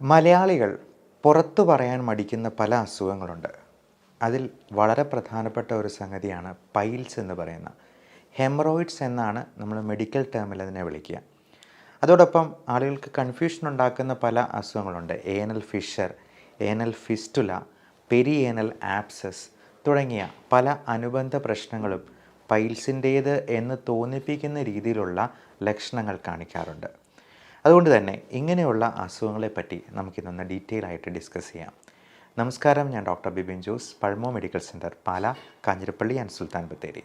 മലയാളികൾ പുറത്തു പറയാൻ മടിക്കുന്ന പല അസുഖങ്ങളുണ്ട്. അതിൽ വളരെ പ്രധാനപ്പെട്ട ഒരു സംഗതിയാണ് പൈൽസ് എന്ന് പറയുന്ന. ഹെമറോയിഡ്സ് എന്നാണ് നമ്മൾ മെഡിക്കൽ ടേമിൽ അതിനെ വിളിക്കുക. അതോടൊപ്പം ആളുകൾക്ക് കൺഫ്യൂഷൻ ഉണ്ടാക്കുന്ന പല അസുഖങ്ങളുണ്ട്. Anal fissure anal fistula perianal abscess തുടങ്ങിയ പല അനുബന്ധ പ്രശ്നങ്ങളും പൈൽസിന്റേത് എന്ന് തോന്നിപ്പിക്കുന്ന രീതിയിലുള്ള ലക്ഷണങ്ങൾ കാണിക്കാറുണ്ട്. അതുകൊണ്ട് തന്നെ ഇങ്ങനെയുള്ള അസുഖങ്ങളെപ്പറ്റി നമുക്കിന്നൊന്ന് ഡീറ്റെയിൽ ആയിട്ട് ഡിസ്കസ് ചെയ്യാം. നമസ്കാരം ഞാൻ doctor Bibin Jose പഴമോ medical centre Pala Kanjirappally and Sultan Bathery.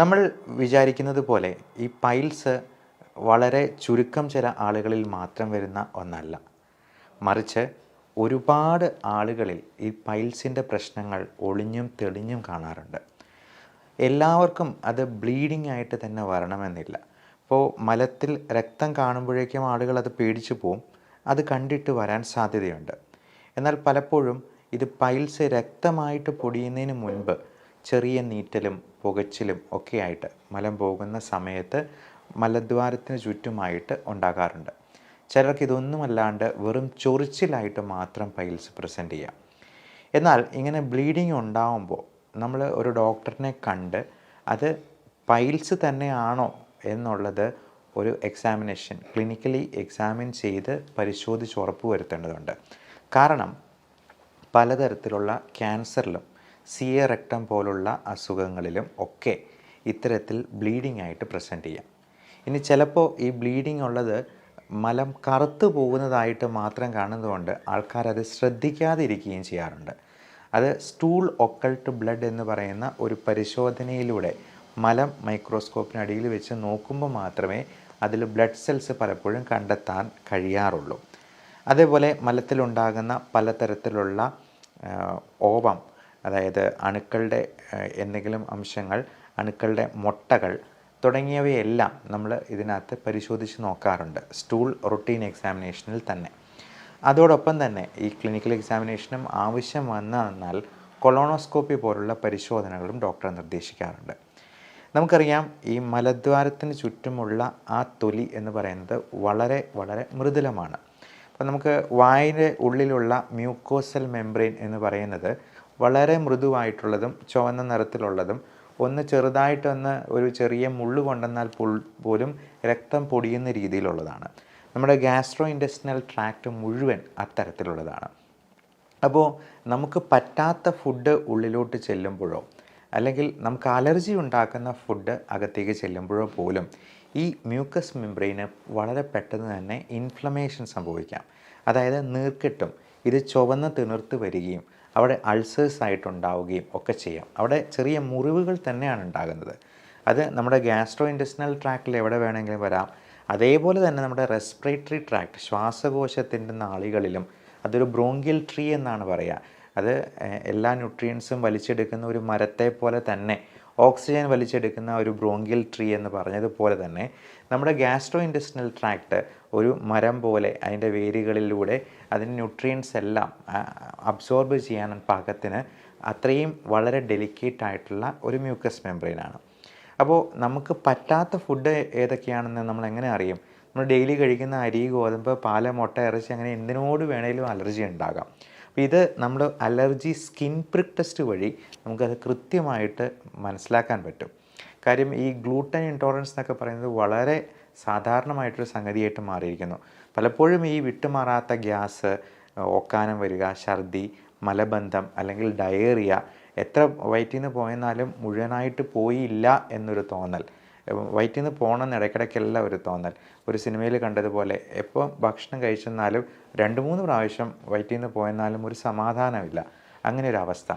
നമ്മൾ വിചാരിക്കുന്നത് പോലെ ഈ പൈൽസ് വളരെ ചുരുക്കം ചില ആളുകളിൽ മാത്രം വരുന്ന ഒന്നല്ല. മറിച്ച് ഒരുപാട് ആളുകളിൽ ഈ പൈൽസിന്റെ പ്രശ്നങ്ങൾ ഒളിഞ്ഞും തെളിഞ്ഞും കാണാറുണ്ട്. എല്ലാവർക്കും അത് ബ്ലീഡിംഗ് ആയിട്ട് തന്നെ വരണമെന്നില്ല. ഇപ്പോൾ മലത്തിൽ രക്തം കാണുമ്പോഴേക്കും ആളുകൾ അത് പേടിച്ചു പോവും. അത് കണ്ടിട്ട് വരാൻ സാധ്യതയുണ്ട്. എന്നാൽ പലപ്പോഴും ഇത് പൈൽസ് രക്തമായിട്ട് പൊടിയുന്നതിന് മുൻപ് ചെറിയ നീറ്റലും പുകച്ചിലും ഒക്കെയായിട്ട് മലം പോകുന്ന സമയത്ത് മലദ്വാരത്തിന് ചുറ്റുമായിട്ട് ഉണ്ടാകാറുണ്ട്. ചിലർക്ക് ഇതൊന്നുമല്ലാണ്ട് വെറും ചൊറിച്ചിലായിട്ട് മാത്രം പൈൽസ് പ്രസന്റ് ചെയ്യാം. എന്നാൽ ഇങ്ങനെ ബ്ലീഡിങ് ഉണ്ടാവുമ്പോൾ നമ്മൾ ഒരു ഡോക്ടറിനെ കണ്ട് അത് പൈൽസ് തന്നെയാണോ എന്നുള്ളത് ഒരു എക്സാമിനേഷൻ ക്ലിനിക്കലി എക്സാമിൻ ചെയ്ത് പരിശോധിച്ച് ഉറപ്പ് വരുത്തേണ്ടതുണ്ട്. കാരണം പലതരത്തിലുള്ള ക്യാൻസറിലും സിയ റെക്ടം പോലുള്ള അസുഖങ്ങളിലും ഒക്കെ ഇത്തരത്തിൽ ബ്ലീഡിംഗ് ആയിട്ട് പ്രസന്റ് ചെയ്യാം. ഇനി ചിലപ്പോൾ ഈ ബ്ലീഡിംഗ് ഉള്ളത് മലം കറുത്തു പോകുന്നതായിട്ട് മാത്രം കാണുന്നതുകൊണ്ട് ആൾക്കാരത് ശ്രദ്ധിക്കാതിരിക്കുകയും ചെയ്യാറുണ്ട്. അത് സ്റ്റൂൾ ഒക്കൾട്ട് ബ്ലഡ് എന്ന് പറയുന്ന ഒരു പരിശോധനയിലൂടെ മലം മൈക്രോസ്കോപ്പിനടിയിൽ വെച്ച് നോക്കുമ്പോൾ മാത്രമേ അതിൽ ബ്ലഡ് സെൽസ് പലപ്പോഴും കണ്ടെത്താൻ കഴിയാറുള്ളൂ. അതേപോലെ മലത്തിലുണ്ടാകുന്ന പലതരത്തിലുള്ള ഓവം അതായത് അണുക്കളുടെ എന്തെങ്കിലും അംശങ്ങൾ അണുക്കളുടെ മുട്ടകൾ തുടങ്ങിയവയെല്ലാം നമ്മൾ ഇതിനകത്ത് പരിശോധിച്ച് നോക്കാറുണ്ട്. സ്റ്റൂൾ റൊട്ടീൻ എക്സാമിനേഷനിൽ തന്നെ. അതോടൊപ്പം തന്നെ ഈ ക്ലിനിക്കൽ എക്സാമിനേഷനും ആവശ്യം വന്നാൽ കൊളോണോസ്കോപ്പി പോലുള്ള പരിശോധനകളും ഡോക്ടർ നിർദ്ദേശിക്കാറുണ്ട്. നമുക്കറിയാം ഈ മലദ്വാരത്തിന് ചുറ്റുമുള്ള ആ തൊലി എന്ന് പറയുന്നത് വളരെ വളരെ മൃദുലമാണ്. അപ്പോൾ നമുക്ക് വായിന്റെ ഉള്ളിലുള്ള മ്യൂക്കോസൽ മെംബ്രെയിൻ എന്ന് പറയുന്നത് വളരെ മൃദുവായിട്ടുള്ളതും ചുവന്ന നിറത്തിലുള്ളതും ഒന്ന് ചെറുതായിട്ടൊന്ന് ഒരു ചെറിയ മുള്ളു കൊണ്ടെന്നാൽ പോലും രക്തം പൊടിയുന്ന രീതിയിലുള്ളതാണ്. നമ്മുടെ ഗ്യാസ്ട്രോ ഇൻഡസ്റ്റിനൽ ട്രാക്റ്റ് മുഴുവൻ അത്തരത്തിലുള്ളതാണ്. അപ്പോൾ നമുക്ക് പറ്റാത്ത ഫുഡ് ഉള്ളിലോട്ട് ചെല്ലുമ്പോഴോ അല്ലെങ്കിൽ നമുക്ക് അലർജി ഉണ്ടാക്കുന്ന ഫുഡ് അകത്തേക്ക് ചെല്ലുമ്പോഴോ പോലും ഈ മ്യൂക്കസ് മെംബ്രെയിന് വളരെ പെട്ടെന്ന് തന്നെ ഇൻഫ്ലമേഷൻ സംഭവിക്കാം. അതായത് നീർക്കെട്ടും ഇത് ചുവന്ന് തിണർത്ത് വരികയും അവിടെ അൾസേഴ്സ് ആയിട്ടുണ്ടാവുകയും ഒക്കെ ചെയ്യാം. അവിടെ ചെറിയ മുറിവുകൾ തന്നെയാണ് ഉണ്ടാകുന്നത്. അത് നമ്മുടെ ഗ്യാസ്ട്രോ ഇൻഡസ്റ്റിനൽ ട്രാക്കിൽ എവിടെ വേണമെങ്കിലും വരാം. അതേപോലെ തന്നെ നമ്മുടെ റെസ്പിറേറ്ററി ട്രാക്ട് ശ്വാസകോശത്തിന്റെ നാളികളിലും അതൊരു ബ്രോങ്കിയൽ ട്രീ എന്നാണ് പറയുക. അത് എല്ലാ ന്യൂട്രിയൻസും വലിച്ചെടുക്കുന്ന ഒരു മരത്തെ പോലെ തന്നെ ഓക്സിജൻ വലിച്ചെടുക്കുന്ന ഒരു ബ്രോങ്കിയൽ ട്രീ എന്ന് പറഞ്ഞതുപോലെ തന്നെ നമ്മുടെ ഗ്യാസ്ട്രോ ഇൻഡസ്ട്രിയൽ ട്രാക്ട് ഒരു മരം പോലെ അതിന്റെ വേരുകളിലൂടെ അതിന് ന്യൂട്രിയൻസ് എല്ലാം അബ്സോർബ് ചെയ്യാൻ പാകത്തിന് അത്രയും വളരെ ഡെലിക്കേറ്റ് ആയിട്ടുള്ള ഒരു മ്യൂക്കസ് മെംബ്രെയിനാണ് അപ്പോൾ നമുക്ക് പറ്റാത്ത ഫുഡ് ഏതൊക്കെയാണെന്ന് നമ്മൾ എങ്ങനെ അറിയും? നമ്മൾ ഡെയിലി കഴിക്കുന്ന അരി ഗോതമ്പ് പാൽ മുട്ട ഇറച്ചി അങ്ങനെ എന്തിനോട് വേണേലും അലർജി ഉണ്ടാകാം. അപ്പോൾ ഇത് നമ്മൾ അലർജി സ്കിൻ പ്രിക് ടെസ്റ്റ് വഴി നമുക്കത് കൃത്യമായിട്ട് മനസ്സിലാക്കാൻ പറ്റും. കാര്യം ഈ ഗ്ലൂട്ടൻ ഇൻടോളറൻസ് എന്നൊക്കെ പറയുന്നത് വളരെ സാധാരണമായിട്ടൊരു സംഗതിയായിട്ട് മാറിയിരിക്കുന്നു. പലപ്പോഴും ഈ വിട്ടുമാറാത്ത ഗ്യാസ് ഓക്കാനം വരിക ഛർദി മലബന്ധം അല്ലെങ്കിൽ ഡയേറിയ എത്ര വയറ്റിൽ നിന്ന് പോയെന്നാലും മുഴുവനായിട്ട് പോയില്ല എന്നൊരു തോന്നൽ. വയറ്റിൽ നിന്ന് പോകണമെന്ന് ഇടയ്ക്കിടയ്ക്കല്ല ഒരു തോന്നൽ. ഒരു സിനിമയിൽ കണ്ടതുപോലെ എപ്പോൾ ഭക്ഷണം കഴിച്ചെന്നാലും രണ്ട് മൂന്ന് പ്രാവശ്യം വയറ്റിൽ നിന്ന് പോയെന്നാലും ഒരു സമാധാനമില്ല. അങ്ങനെ ഒരു അവസ്ഥ.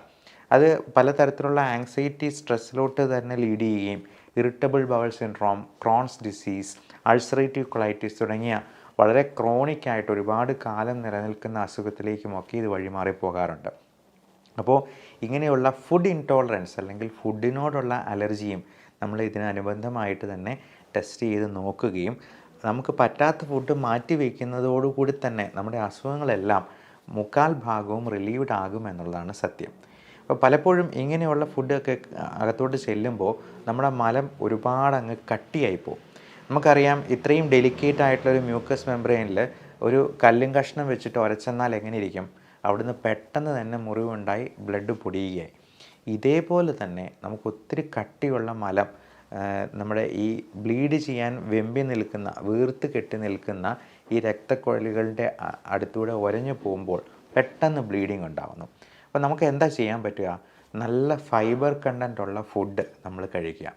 അത് പലതരത്തിലുള്ള ആങ്സൈറ്റി സ്ട്രെസ്സിലോട്ട് തന്നെ ലീഡ് ചെയ്യുകയും irritable bowel syndrome Crohn's disease ulcerative colitis തുടങ്ങിയ വളരെ ക്രോണിക്കായിട്ട് ഒരുപാട് കാലം നിലനിൽക്കുന്ന അസുഖത്തിലേക്കുമൊക്കെ ഇത് വഴിമാറി പോകാറുണ്ട്. അപ്പോൾ ഇങ്ങനെയുള്ള ഫുഡ് ഇൻടോളറൻസ് അല്ലെങ്കിൽ ഫുഡിനോടുള്ള അലർജിയും നമ്മൾ ഇതിനനുബന്ധമായിട്ട് തന്നെ ടെസ്റ്റ് ചെയ്ത് നോക്കുകയും നമുക്ക് പറ്റാത്ത ഫുഡ് മാറ്റി വയ്ക്കുന്നതോടുകൂടി തന്നെ നമ്മുടെ അസുഖങ്ങളെല്ലാം മുക്കാൽ ഭാഗവും റിലീവ്ഡ് ആകും എന്നുള്ളതാണ് സത്യം. അപ്പോൾ പലപ്പോഴും ഇങ്ങനെയുള്ള ഫുഡൊക്കെ അകത്തോട്ട് ചെല്ലുമ്പോൾ നമ്മുടെ മലം ഒരുപാട് അങ്ങ് കട്ടിയായി പോകും. നമുക്കറിയാം ഇത്രയും ഡെലിക്കേറ്റ് ആയിട്ടുള്ള ഒരു മ്യൂക്കസ് മെംബ്രെയിനിൽ ഒരു കല്ലും കഷ്ണം വെച്ചിട്ട് ഉരച്ചെന്നാൽ എങ്ങനെ ഇരിക്കും? അവിടുന്ന് പെട്ടെന്ന് തന്നെ മുറിവുണ്ടായി ബ്ലഡ് പൊടിയുകയായി. ഇതേപോലെ തന്നെ നമുക്ക് ഒത്തിരി കട്ടിയുള്ള മലം നമ്മുടെ ഈ ബ്ലീഡ് ചെയ്യാൻ വെമ്പി നിൽക്കുന്ന വീർത്ത് കെട്ടി നിൽക്കുന്ന ഈ രക്തക്കുഴലുകളുടെ അടുത്തൂടെ ഒരഞ്ഞു പോകുമ്പോൾ പെട്ടെന്ന് ബ്ലീഡിങ് ഉണ്ടാകുന്നു അപ്പോൾ നമുക്ക് എന്താ ചെയ്യാൻ പറ്റുക? നല്ല ഫൈബർ കണ്ടന്റ് ഉള്ള ഫുഡ് നമ്മൾ കഴിക്കുക.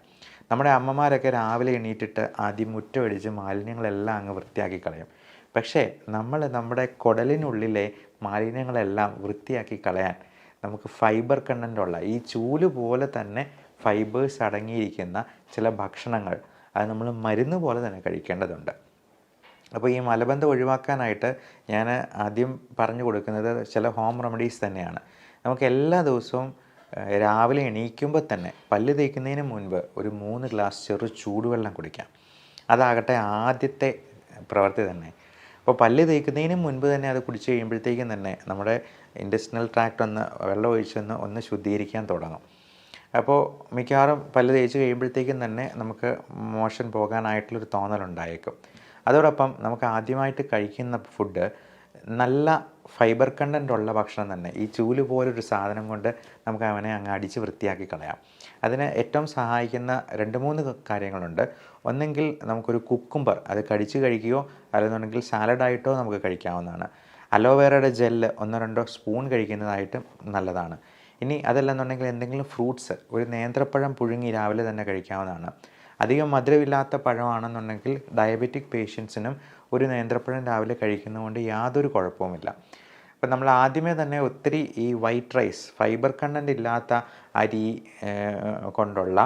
നമ്മുടെ അമ്മമാരൊക്കെ രാവിലെ എണീറ്റിട്ട് ആദ്യം മുറ്റമടിച്ച് മാലിന്യങ്ങളെല്ലാം അങ്ങ് വൃത്തിയാക്കി കളയും. പക്ഷേ നമ്മൾ നമ്മുടെ കുടലിനുള്ളിലെ മാലിന്യങ്ങളെല്ലാം വൃത്തിയാക്കി കളയാൻ നമുക്ക് ഫൈബർ കണ്ടന്റ് ഈ ചൂൽ പോലെ തന്നെ ഫൈബേഴ്സ് അടങ്ങിയിരിക്കുന്ന ചില ഭക്ഷണങ്ങൾ അത് നമ്മൾ മരുന്ന് പോലെ തന്നെ കഴിക്കേണ്ടതുണ്ട്. അപ്പോൾ ഈ മലബന്ധം ഒഴിവാക്കാനായിട്ട് ഞാൻ ആദ്യം പറഞ്ഞു കൊടുക്കുന്നത് ചില ഹോം റെമഡീസ് തന്നെയാണ്. നമുക്ക് എല്ലാ ദിവസവും രാവിലെ എണീക്കുമ്പോൾ തന്നെ പല്ല് തേക്കുന്നതിന് മുൻപ് ഒരു മൂന്ന് ഗ്ലാസ് ചെറു ചൂടുവെള്ളം കുടിക്കാം. അതാകട്ടെ ആദ്യത്തെ പ്രവൃത്തി തന്നെ. അപ്പോൾ പല്ല് തേക്കുന്നതിന് മുൻപ് തന്നെ അത് കുടിച്ച് കഴിയുമ്പോഴത്തേക്കും തന്നെ നമ്മുടെ ഇൻഡസ്ട്രിയൽ ട്രാക്ട് ഒന്ന് വെള്ളം ഒഴിച്ചൊന്ന് ഒന്ന് ശുദ്ധീകരിക്കാൻ തുടങ്ങും. അപ്പോൾ മിക്കവാറും പല്ല് തേച്ച് കഴിയുമ്പോഴത്തേക്കും തന്നെ നമുക്ക് മോഷൻ പോകാനായിട്ടുള്ളൊരു തോന്നലുണ്ടായേക്കും. അതോടൊപ്പം നമുക്ക് ആദ്യമായിട്ട് കഴിക്കുന്ന ഫുഡ് നല്ല ഫൈബർ കണ്ടന്റ് ഉള്ള ഭക്ഷണം തന്നെ. ഈ ചൂൽ പോലൊരു സാധനം കൊണ്ട് നമുക്ക് അവനെ അങ്ങ് അടിച്ച് വൃത്തിയാക്കി കളയാം. അതിന് ഏറ്റവും സഹായിക്കുന്ന രണ്ട് മൂന്ന് കാര്യങ്ങളുണ്ട്. ഒന്നെങ്കിൽ നമുക്കൊരു കുക്കുംബർ അത് കടിച്ച് കഴിക്കുകയോ അല്ലെന്നുണ്ടെങ്കിൽ സാലഡായിട്ടോ നമുക്ക് കഴിക്കാവുന്നതാണ്. അലോവേറയുടെ ജെല്ല് ഒന്നോ രണ്ടോ സ്പൂൺ കഴിക്കുന്നതായിട്ടും നല്ലതാണ്. ഇനി അതല്ലെന്നുണ്ടെങ്കിൽ എന്തെങ്കിലും ഫ്രൂട്ട്സ് ഒരു നേന്ത്രപ്പഴം പുഴുങ്ങി രാവിലെ തന്നെ കഴിക്കാവുന്നതാണ്. അധികം മധുരമില്ലാത്ത പഴമാണെന്നുണ്ടെങ്കിൽ ഡയബറ്റിക് പേഷ്യൻസിനും ഒരു നേന്ത്രപ്പഴം രാവിലെ കഴിക്കുന്നതുകൊണ്ട് യാതൊരു കുഴപ്പവുമില്ല. അപ്പം നമ്മൾ ആദ്യമേ തന്നെ ഒത്തിരി ഈ വൈറ്റ് റൈസ് ഫൈബർ കണ്ടന്റ് ഇല്ലാത്ത അരി കൊണ്ടുള്ള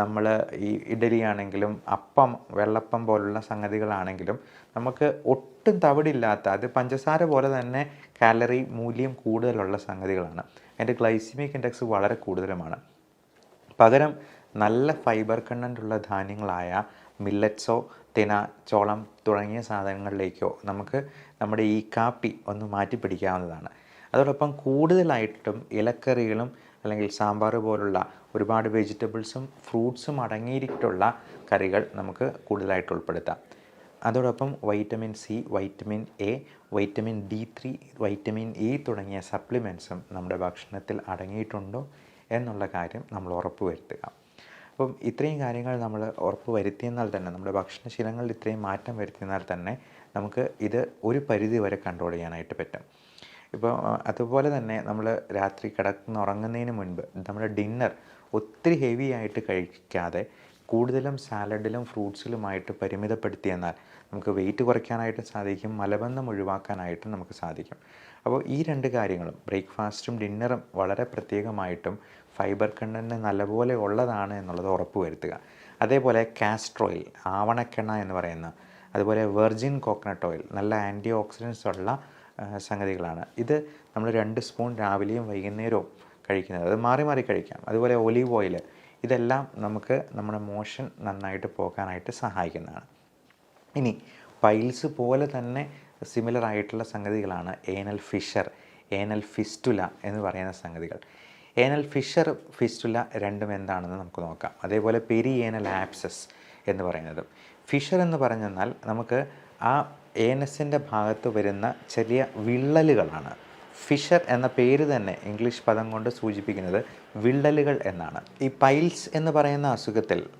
നമ്മൾ ഈ ഇഡലി ആണെങ്കിലും അപ്പം വെള്ളപ്പം പോലുള്ള സംഗതികളാണെങ്കിലും നമുക്ക് ഒട്ടും തവിടില്ലാത്ത അത് പഞ്ചസാര പോലെ തന്നെ കാലറി മൂല്യം കൂടുതലുള്ള സംഗതികളാണ്. അതിന്റെ ഗ്ലൈസിമിക് ഇൻഡെക്സ് വളരെ കൂടുതലുമാണ്. പകരം നല്ല ഫൈബർ കണ്ടന്റ് ഉള്ള ധാന്യങ്ങളായ മില്ലറ്റ്സോ തിന ചോളം തുടങ്ങിയ സാധനങ്ങളിലേക്കോ നമുക്ക് നമ്മുടെ ഈ കാപ്പി ഒന്ന് മാറ്റി പിടിക്കാവുന്നതാണ് അതോടൊപ്പം കൂടുതലായിട്ടും ഇലക്കറികളും അല്ലെങ്കിൽ സാമ്പാർ പോലുള്ള ഒരുപാട് വെജിറ്റബിൾസും ഫ്രൂട്ട്സും അടങ്ങിയിട്ടുള്ള കറികൾ നമുക്ക് കൂടുതലായിട്ട് ഉൾപ്പെടുത്താം. അതോടൊപ്പം vitamin C vitamin A vitamin D three vitamin E തുടങ്ങിയ സപ്ലിമെൻസും നമ്മുടെ ഭക്ഷണത്തിൽ അടങ്ങിയിട്ടുണ്ടോ എന്നുള്ള കാര്യം നമ്മൾ ഉറപ്പ് വരുത്തുക അപ്പം ഇത്രയും കാര്യങ്ങൾ നമ്മൾ ഉറപ്പ് വരുത്തിയെന്നാൽ തന്നെ നമ്മുടെ ഭക്ഷണശീലങ്ങളിൽ ഇത്രയും മാറ്റം വരുത്തിയെന്നാൽ തന്നെ നമുക്ക് ഇത് ഒരു പരിധി വരെ കൺട്രോൾ ചെയ്യാനായിട്ട് പറ്റും. ഇപ്പോൾ അതുപോലെ തന്നെ നമ്മൾ രാത്രി കിടക്കുന്ന ഉറങ്ങുന്നതിന് മുൻപ് നമ്മുടെ ഡിന്നർ ഒത്തിരി ഹെവി ആയിട്ട് കഴിക്കാതെ കൂടുതലും സാലഡിലും ഫ്രൂട്ട്സിലുമായിട്ട് പരിമിതപ്പെടുത്തിയെന്നാൽ നമുക്ക് വെയിറ്റ് കുറയ്ക്കാനായിട്ട് സാധിക്കും മലബന്ധം ഒഴിവാക്കാനായിട്ടും നമുക്ക് സാധിക്കും. അപ്പോൾ ഈ രണ്ട് കാര്യങ്ങളും ബ്രേക്ക്ഫാസ്റ്റും ഡിന്നറും വളരെ പ്രത്യേകമായിട്ടും ഫൈബർ കണ്ടന്റ് നല്ലപോലെ ഉള്ളതാണ് എന്നുള്ളത് ഉറപ്പ് വരുത്തുക. അതേപോലെ കാസ്റ്റർ ഓയിൽ ആവണക്കെണ്ണ എന്ന് പറയുന്ന അതുപോലെ വെർജിൻ കോക്കനട്ട് ഓയിൽ നല്ല ആന്റി ഓക്സിഡൻസ് ഉള്ള സംഗതികളാണ്. ഇത് നമ്മൾ രണ്ട് സ്പൂൺ രാവിലെയും വൈകുന്നേരവും കഴിക്കുന്നത്. അത് മാറി മാറി കഴിക്കാം. അതുപോലെ ഒലീവ് ഓയിൽ ഇതെല്ലാം നമുക്ക് നമ്മുടെ മോഷൻ നന്നായിട്ട് പോകാനായിട്ട് സഹായിക്കുന്നതാണ്. ഇനി പൈൽസ് പോലെ തന്നെ സിമിലർ ആയിട്ടുള്ള സംഗതികളാണ് ഏനൽ ഫിഷർ ഏനൽ ഫിസ്റ്റുല എന്ന് പറയുന്ന സംഗതികൾ. ഏനൽ ഫിഷർ ഫിസ്റ്റുല രണ്ടും എന്താണെന്ന് നമുക്ക് നോക്കാം. അതേപോലെ പെരി ഏനൽ ആപ്സസ് എന്ന് പറയുന്നത്. ഫിഷർ എന്ന് പറഞ്ഞെന്നാൽ നമുക്ക് ആ ഏനസിന്റെ ഭാഗത്ത് വരുന്ന ചെറിയ വിള്ളലുകളാണ്. ഫിഷർ എന്ന പേര് തന്നെ ഇംഗ്ലീഷ് പദം കൊണ്ട് സൂചിപ്പിക്കുന്നത് വിള്ളലുകൾ എന്നാണ്. ഈ പൈൽസ് എന്ന് പറയുന്ന അസുഖത്തിൽ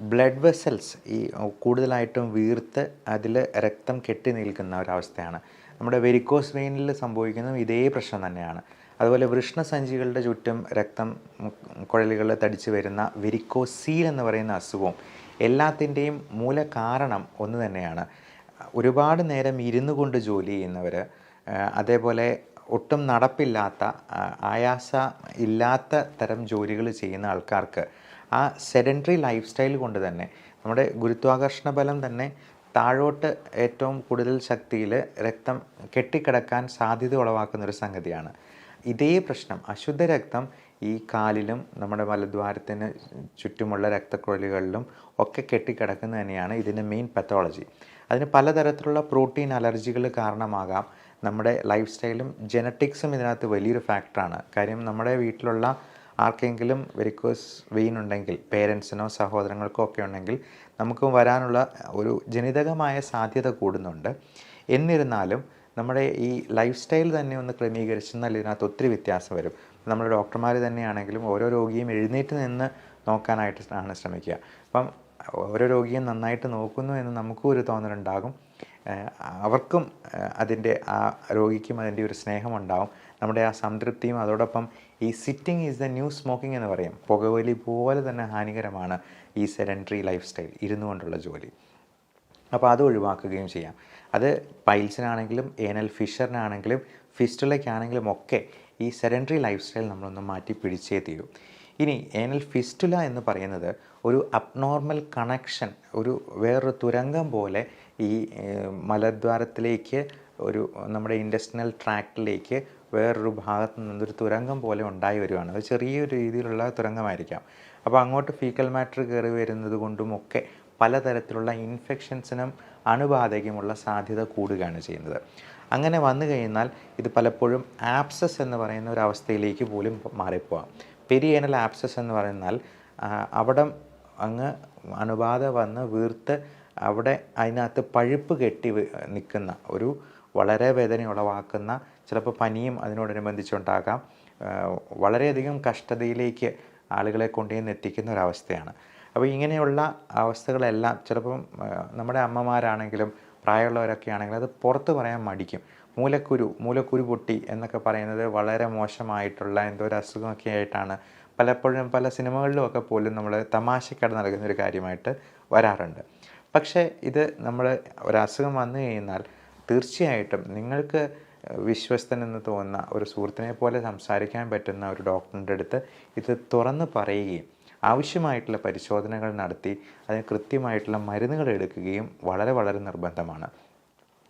ബ്ലഡ് വെസൽസ് ഈ കൂടുതലായിട്ടും വീർത്ത് അതിൽ രക്തം കെട്ടി നിൽക്കുന്ന ഒരവസ്ഥയാണ്. നമ്മുടെ വെരിക്കോസ് വെയിനിൽ സംഭവിക്കുന്നതും ഇതേ പ്രശ്നം തന്നെയാണ്. അതുപോലെ വൃഷ്ണസഞ്ചികളുടെ ചുറ്റും രക്തം കുഴലുകൾ തടിച്ചു വരുന്ന വെരിക്കോസീൽ എന്ന് പറയുന്ന അസുഖവും എല്ലാത്തിന്റെയും മൂല കാരണം ഒന്ന് തന്നെയാണ്. ഒരുപാട് നേരം ഇരുന്നു കൊണ്ട് ജോലി ചെയ്യുന്നവർ അതേപോലെ ഒട്ടും നടപ്പില്ലാത്ത ആയാസ ഇല്ലാത്ത തരം ജോലികൾ ചെയ്യുന്ന ആൾക്കാർക്ക് ആ സെഡന്ററി ലൈഫ് സ്റ്റൈൽ കൊണ്ട് തന്നെ നമ്മുടെ ഗുരുത്വാകർഷണ ബലം തന്നെ താഴോട്ട് ഏറ്റവും കൂടുതൽ ശക്തിയിൽ രക്തം കെട്ടിക്കിടക്കാൻ സാധ്യത ഉളവാക്കുന്ന ഒരു സംഗതിയാണ്. ഇതേ പ്രശ്നം അശുദ്ധ രക്തം ഈ കാലിലും നമ്മുടെ മലദ്വാരത്തിന് ചുറ്റുമുള്ള രക്തക്കുഴലുകളിലും ഒക്കെ കെട്ടിക്കിടക്കുന്നത് തന്നെയാണ് ഇതിന്റെ മെയിൻ പത്തോളജി അതിന് പലതരത്തിലുള്ള പ്രോട്ടീൻ അലർജികൾ കാരണമാകാം. നമ്മുടെ ലൈഫ് സ്റ്റൈലും ജനറ്റിക്സും ഇതിനകത്ത് വലിയൊരു ഫാക്ടറാണ് കാര്യം നമ്മുടെ വീട്ടിലുള്ള ആർക്കെങ്കിലും വെരിക്കോസ് വെയിൻ ഉണ്ടെങ്കിൽ പേരൻസിനോ സഹോദരങ്ങൾക്കോ ഒക്കെ ഉണ്ടെങ്കിൽ നമുക്ക് വരാനുള്ള ഒരു ജനിതകമായ സാധ്യത കൂടുന്നുണ്ട്. എന്നിരുന്നാലും നമ്മുടെ ഈ ലൈഫ് സ്റ്റൈൽ തന്നെ ഒന്ന് ക്രമീകരിച്ചെന്നാൽ ഇതിനകത്ത് ഒത്തിരി വ്യത്യാസം വരും. നമ്മുടെ ഡോക്ടർമാർ തന്നെയാണെങ്കിലും ഓരോ രോഗിയും എഴുന്നേറ്റ് നിന്ന് നോക്കാനായിട്ട് ആണ് ശ്രമിക്കുക. അപ്പം ഓരോ രോഗിയും നന്നായിട്ട് നോക്കുന്നു എന്ന് നമുക്കും ഒരു തോന്നലുണ്ടാകും. അവർക്കും അതിന്റെ ആ രോഗിക്കും അതിന്റെ ഒരു സ്നേഹമുണ്ടാവും. നമ്മുടെ ആ സംതൃപ്തിയും അതോടൊപ്പം ഈ sitting is the new smoking എന്ന് പറയും. പുകവലി പോലെ തന്നെ ഹാനികരമാണ് ഈ സെഡൻട്രി ലൈഫ് സ്റ്റൈൽ ഇരുന്നു കൊണ്ടുള്ള ജോലി. അപ്പോൾ അത് ഒഴിവാക്കുകയും ചെയ്യാം. അത് പൈൽസിനാണെങ്കിലും ഏനൽ ഫിഷറിനാണെങ്കിലും ഫിസ്റ്റുലയ്ക്കാണെങ്കിലും ഒക്കെ ഈ സെഡൻട്രി ലൈഫ് സ്റ്റൈൽ നമ്മളൊന്ന് മാറ്റി പിടിച്ചേ തീരൂ. ഇനി ഏനൽ ഫിസ്റ്റുല എന്ന് പറയുന്നത് ഒരു അബ്നോർമൽ കണക്ഷൻ ഒരു വേറൊരു തുരങ്കം പോലെ ഈ മലദ്വാരത്തിലേക്ക് ഒരു നമ്മുടെ ഇൻഡസ്ട്രിയൽ ട്രാക്റ്റിലേക്ക് വേറൊരു ഭാഗത്ത് നിന്നൊരു തുരങ്കം പോലെ ഉണ്ടായി വരുവാണ് അത് ചെറിയൊരു രീതിയിലുള്ള തുരങ്കമായിരിക്കാം. അപ്പോൾ അങ്ങോട്ട് ഫീക്കൽ മാറ്റർ കയറി വരുന്നത് കൊണ്ടുമൊക്കെ പലതരത്തിലുള്ള ഇൻഫെക്ഷൻസിനും അണുബാധയ്ക്കുമുള്ള സാധ്യത കൂടുകയാണ് ചെയ്യുന്നത്. അങ്ങനെ വന്നു കഴിഞ്ഞാൽ ഇത് പലപ്പോഴും ആപ്സസ് എന്ന് പറയുന്ന ഒരു അവസ്ഥയിലേക്ക് പോലും മാറിപ്പോവാം. പെരിയേനൽ ആപ്സസ് എന്ന് പറഞ്ഞാൽ അവിടം അങ്ങ് അണുബാധ വന്ന് വീർത്ത് അവിടെ അതിനകത്ത് പഴുപ്പ് കെട്ടി നിൽക്കുന്ന ഒരു വളരെ വേദന ഉളവാക്കുന്ന ചിലപ്പോൾ പനിയും അതിനോടനുബന്ധിച്ചുണ്ടാകാം വളരെയധികം കഷ്ടതയിലേക്ക് ആളുകളെ കൊണ്ടുചെന്ന് എത്തിക്കുന്ന ഒരവസ്ഥയാണ്. അപ്പോൾ ഇങ്ങനെയുള്ള അവസ്ഥകളെല്ലാം ചിലപ്പം നമ്മുടെ അമ്മമാരാണെങ്കിലും പ്രായമുള്ളവരൊക്കെ ആണെങ്കിലും അത് പുറത്ത് പറയാൻ മടിക്കും. മൂലക്കുരു മൂലക്കുരു പൊട്ടി എന്നൊക്കെ പറയുന്നത് വളരെ മോശമായിട്ടുള്ള എന്തോ ഒരു അസുഖമൊക്കെ ആയിട്ടാണ് പലപ്പോഴും പല സിനിമകളിലും ഒക്കെ പോലും നമ്മൾ തമാശക്കട നടക്കുന്ന ഒരു കാര്യമായിട്ട് വരാറുണ്ട്. പക്ഷേ ഇത് നമ്മൾ ഒരസുഖം വന്നു കഴിഞ്ഞാൽ തീർച്ചയായിട്ടും നിങ്ങൾക്ക് വിശ്വസ്തനെന്ന് തോന്നുന്ന ഒരു സുഹൃത്തിനെ പോലെ സംസാരിക്കാൻ പറ്റുന്ന ഒരു ഡോക്ടറിന്റെ അടുത്ത് ഇത് തുറന്ന് പറയുകയും ആവശ്യമായിട്ടുള്ള പരിശോധനകൾ നടത്തി അതിന് കൃത്യമായിട്ടുള്ള മരുന്നുകൾ എടുക്കുകയും വളരെ വളരെ നിർബന്ധമാണ്.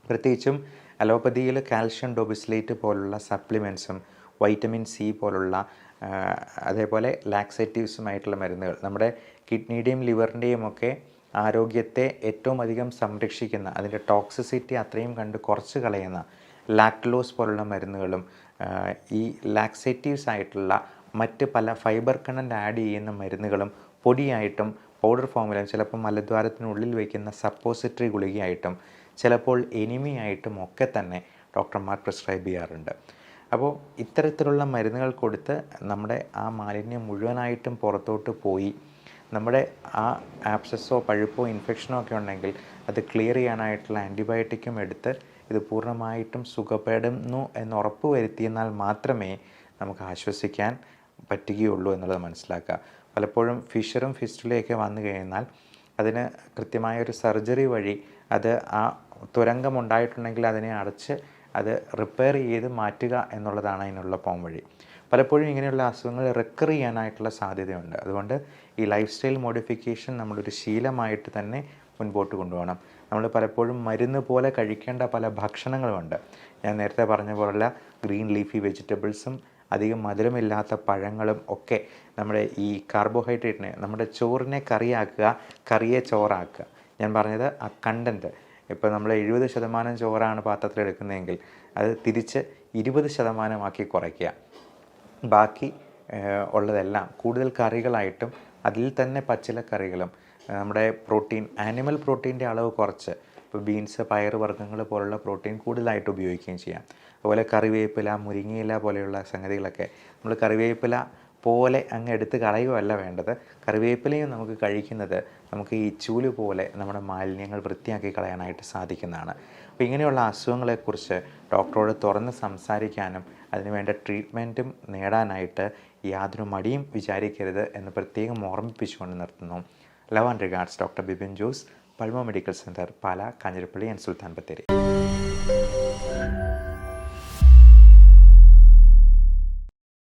പ്രത്യേകിച്ചും അലോപ്പതിയിൽ കാൽഷ്യം ഡോബിസ്ലേറ്റ് പോലുള്ള സപ്ലിമെൻസും വൈറ്റമിൻ സി പോലുള്ള അതേപോലെ ലാക്സേറ്റീവ്സുമായിട്ടുള്ള മരുന്നുകൾ നമ്മുടെ കിഡ്നിയുടെയും ലിവറിന്റെയും ഒക്കെ ആരോഗ്യത്തെ ഏറ്റവും അധികം സംരക്ഷിക്കുന്ന അതിന്റെ ടോക്സിസിറ്റി അത്രയും കണ്ട് കുറച്ച് കളയുന്ന ലാക്ടലോസ് പോലുള്ള മരുന്നുകളും ഈ ലാക്സേറ്റീവ്സ് ആയിട്ടുള്ള മറ്റ് പല ഫൈബർ കണ്ണന്റ് ആഡ് ചെയ്യുന്ന മരുന്നുകളും പൊടിയായിട്ടും പൗഡർ ഫോമിലും ചിലപ്പോൾ മലദ്വാരത്തിനുള്ളിൽ വയ്ക്കുന്ന സപ്പോസിറ്ററി ഗുളികയായിട്ടും ചിലപ്പോൾ എനിമിയായിട്ടും ഒക്കെ തന്നെ ഡോക്ടർമാർ പ്രിസ്ക്രൈബ് ചെയ്യാറുണ്ട്. അപ്പോൾ ഇത്തരത്തിലുള്ള മരുന്നുകൾ കൊടുത്ത് നമ്മുടെ ആ മാലിന്യം മുഴുവനായിട്ടും പുറത്തോട്ട് പോയി നമ്മുടെ ആ ആപ്സസോ പഴുപ്പോ ഇൻഫെക്ഷനോ ഒക്കെ ഉണ്ടെങ്കിൽ അത് ക്ലിയർ ചെയ്യാനായിട്ടുള്ള ആന്റിബയോട്ടിക്കും എടുത്ത് ഇത് പൂർണമായിട്ടും സുഖപ്പെടുന്നു എന്ന് ഉറപ്പ് വരുത്തിയെന്നാൽ മാത്രമേ നമുക്ക് ആശ്വസിക്കാൻ പറ്റുകയുള്ളൂ എന്നുള്ളത് മനസ്സിലാക്കുക. പലപ്പോഴും ഫിഷറും ഫിസ്റ്റുലയൊക്കെ വന്നു കഴിഞ്ഞാൽ അതിന് കൃത്യമായ ഒരു സർജറി വഴി അത് ആ തുരങ്കം ഉണ്ടായിട്ടുണ്ടെങ്കിൽ അതിനെ അടച്ച് അത് റിപ്പയർ ചെയ്ത് മാറ്റുക എന്നുള്ളതാണ് അതിനുള്ള പോം വഴി പലപ്പോഴും ഇങ്ങനെയുള്ള അസുഖങ്ങൾ റിക്കർ ചെയ്യാനായിട്ടുള്ള സാധ്യതയുണ്ട്. അതുകൊണ്ട് ഈ ലൈഫ് സ്റ്റൈൽ മോഡിഫിക്കേഷൻ നമ്മളൊരു ശീലമായിട്ട് തന്നെ മുൻപോട്ട് കൊണ്ടുപോകണം. നമ്മൾ പലപ്പോഴും മരുന്ന് പോലെ കഴിക്കേണ്ട പല ഭക്ഷണങ്ങളുമുണ്ട്. ഞാൻ നേരത്തെ പറഞ്ഞ പോലുള്ള ഗ്രീൻ ലീഫി വെജിറ്റബിൾസും അധികം മധുരമില്ലാത്ത പഴങ്ങളും ഒക്കെ നമ്മുടെ ഈ കാർബോഹൈഡ്രേറ്റിനെ നമ്മുടെ ചോറിനെ കറിയാക്കുക കറിയെ ചോറാക്കുക. ഞാൻ പറഞ്ഞത് ആ കണ്ടന്റ് ഇപ്പോൾ നമ്മൾ എഴുപത് ശതമാനം ചോറാണ് പാത്രത്തിൽ എടുക്കുന്നതെങ്കിൽ അത് തിരിച്ച് ഇരുപത് ശതമാനമാക്കി കുറയ്ക്കുക. ബാക്കി ഉള്ളതെല്ലാം കൂടുതൽ കറികളായിട്ടും അതിൽ തന്നെ പച്ചിലക്കറികളും നമ്മുടെ പ്രോട്ടീൻ ആനിമൽ പ്രോട്ടീന്റെ അളവ് കുറച്ച് ഇപ്പോൾ ബീൻസ് പയർ വർഗങ്ങൾ പോലുള്ള പ്രോട്ടീൻ കൂടുതലായിട്ട് ഉപയോഗിക്കുകയും ചെയ്യാം. അതുപോലെ കറിവേപ്പില മുരിങ്ങയില പോലെയുള്ള സംഗതികളൊക്കെ നമ്മൾ കറിവേപ്പില പോലെ അങ്ങ് എടുത്ത് കളയുകയല്ല വേണ്ടത്. കറിവേപ്പിലയും നമുക്ക് കഴിക്കുന്നത് നമുക്ക് ഈ ചൂൽ പോലെ നമ്മുടെ മാലിന്യങ്ങൾ വൃത്തിയാക്കി കളയാനായിട്ട് സാധിക്കുന്നതാണ്. അപ്പോൾ ഇങ്ങനെയുള്ള അസുഖങ്ങളെക്കുറിച്ച് ഡോക്ടറോട് തുറന്ന് സംസാരിക്കാനും അതിനുവേണ്ട ട്രീറ്റ്മെന്റും നേടാനായിട്ട് യാതൊരു മടിയും വിചാരിക്കരുത് എന്ന് പ്രത്യേകം ഓർമ്മിപ്പിച്ചുകൊണ്ട് നിർത്തുന്നു. Love and regards doctor Bibin Jose Palma medical centre Pala Kanjirappally and Sultan Bathery.